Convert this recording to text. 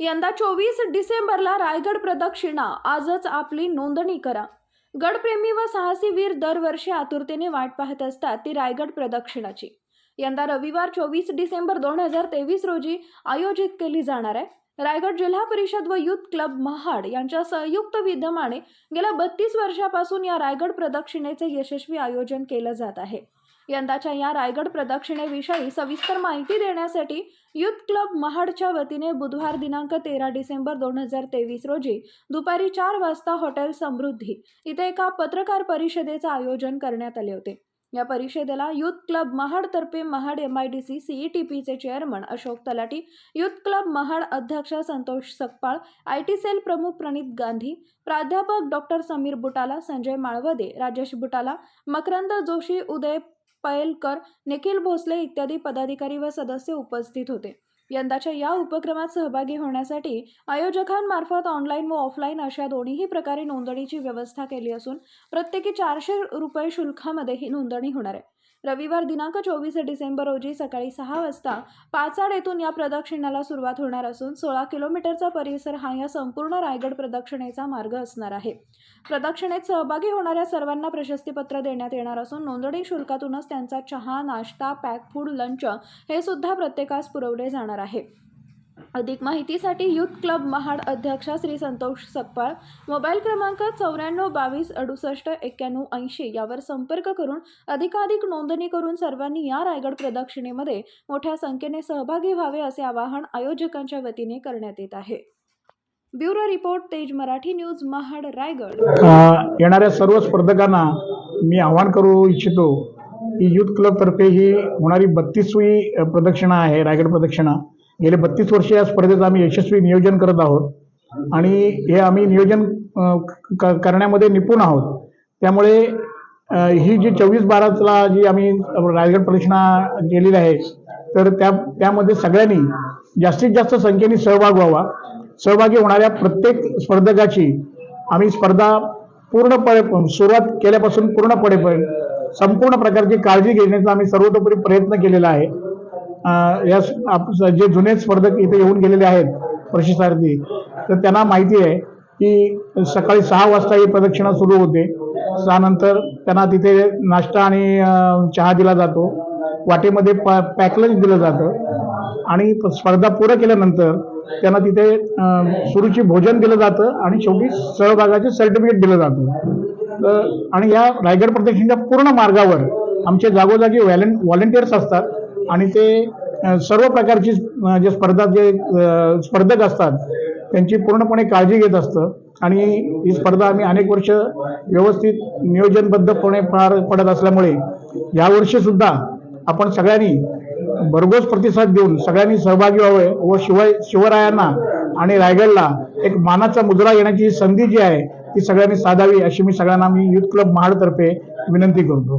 यंदा चोवीस डिसेंबरला रायगड प्रदक्षिणा. आजच आपली नोंदणी करा. गडप्रेमी व साहसी वीर दरवर्षी आतुरतेने वाट पाहत असतात ती रायगड प्रदक्षिणाची. यंदा रविवार चोवीस डिसेंबर दोन हजार तेवीस रोजी आयोजित केली जाणार आहे. रायगड जिल्हा परिषद व युथ क्लब महाड यांच्या संयुक्त विद्यमाने गेल्या बत्तीस वर्षापासून या रायगड प्रदक्षिणेचे यशस्वी आयोजन केलं जात आहे. यंदाच्या या रायगड प्रदक्षिणेविषयी सविस्तर माहिती देण्यासाठी युथ क्लब महाडच्या वतीने बुधवार दिनांक तेरा डिसेंबर दोन हजार तेवीस रोजी दुपारी चार वाजता हॉटेल समृद्धी इथे एका पत्रकार परिषदेचं आयोजन करण्यात आले होते. या परिषदेला youth club महाडतर्फे Mahad M I D C C E T पीचे chairman Ashok Talati youth club Mahad अध्यक्ष Santosh Sakpal I T cell प्रमुख प्रणित गांधी प्राध्यापक डॉक्टर समीर बुटाला संजय माळवदे राजेश बुटाला मकरंद जोशी उदय पयलकर निखिल भोसले इत्यादी पदाधिकारी व सदस्य उपस्थित होते. यंदाच्या या उपक्रमात सहभागी होण्यासाठी आयोजकांमार्फत ऑनलाईन व ऑफलाईन अशा दोन्ही प्रकारे नोंदणीची व्यवस्था केली असून प्रत्येकी चारशे रुपये शुल्कामध्ये ही नोंदणी होणार आहे. रविवार दिनांक चोवीस डिसेंबर रोजी सकाळी सहा वाजता पाचाड येथून या प्रदक्षिणाला सुरुवात होणार असून सोळा किलोमीटरचा परिसर हा या संपूर्ण रायगड प्रदक्षिणेचा मार्ग असणार आहे. प्रदक्षिणेत सहभागी होणाऱ्या सर्वांना प्रशस्तीपत्र देण्यात येणार असून नोंदणी शुल्कातूनच त्यांचा चहा नाश्ता पॅक फूड लंच हे सुद्धा प्रत्येकास पुरवले जाणार आहे. अधिक माहितीसाठी युथ क्लब महाड अध्यक्षा श्री संतोष सकपाळ मोबाईल क्रमांक चौऱ्याण्णव बावीस अडुसष्ट एक्क्याण्णव ऐंशी यावर संपर्क करून अधिकाधिक नोंदणी करून सर्वांनी या रायगड प्रदक्षिणेमध्ये मोठ्या संख्येने सहभागी व्हावे असे आवाहन आयोजकांच्या वतीने करण्यात येत आहे. ब्युरो रिपोर्ट तेज मराठी न्यूज महाड रायगड. येणाऱ्या सर्व स्पर्धकांना मी आवाहन करू इच्छितो की युथ क्लबतर्फे ही होणारी बत्तीसवी प्रदक्षिणा आहे रायगड प्रदक्षिणा. गेले बत्तीस वर्ष या स्पर्धेचं आम्ही यशस्वी नियोजन करत आहोत. आणि हे आम्ही नियोजन क- करण्यामध्ये निपुण आहोत. त्यामुळे ही जी चोवीस बाराला जी आम्ही रायगड प्रदक्षिणा केलेली आहे तर त्या त्यामध्ये सगळ्यांनी जास्तीत जास्त संख्येने सहभाग व्हावा. सहभागी होणाऱ्या प्रत्येक स्पर्धकाची आम्ही स्पर्धा पूर्णपणे सुरुवात केल्यापासून पूर्णपणे संपूर्ण प्रकारची काळजी घेण्याचा आम्ही सर्वतोपरी प्रयत्न केलेला आहे. या आप- जे जुने स्पर्धक इथे येऊन गेलेले आहेत प्रशिक्षणार्थी तर त्यांना माहिती आहे की सकाळी सहा वाजता ही प्रदक्षिणा सुरू होते. त्यानंतर त्यांना तिथे नाश्ता आणि चहा दिला जातो. वाटेमध्ये पॅकलंच दिलं जातं. आणि स्पर्धा पूर्ण केल्यानंतर त्यांना तिथे सुरूची सुरुची भोजन दिलं जातं आणि शेवटी सहभागाचे सर्टिफिकेट दिलं जातं. तर आणि या रायगड प्रदक्षिणेच्या पूर्ण मार्गावर आमचे जागोजागी व्हॅलें व्हॉलेंटियर्स असतात आणि ते सर्व प्रकारची जे स्पर्धा जे स्पर्धक असतात त्यांची पूर्णपणे काळजी घेत असतं. आणि ही स्पर्धा आम्ही अनेक वर्ष व्यवस्थित नियोजनबद्धपणे पार पडत असल्यामुळे यावर्षी सुद्धा आपण सगळ्यांनी भरघोस प्रतिसाद देऊन सगळ्यांनी सहभागी व्हावे व शिवाय शिवरायांना आणि रायगडला एक मानाचा मुजरा येण्याची संधी जी आहे ती सगळ्यांनी साधावी अशी मी सगळ्यांना मी युथ क्लब महाडतर्फे विनंती करतो.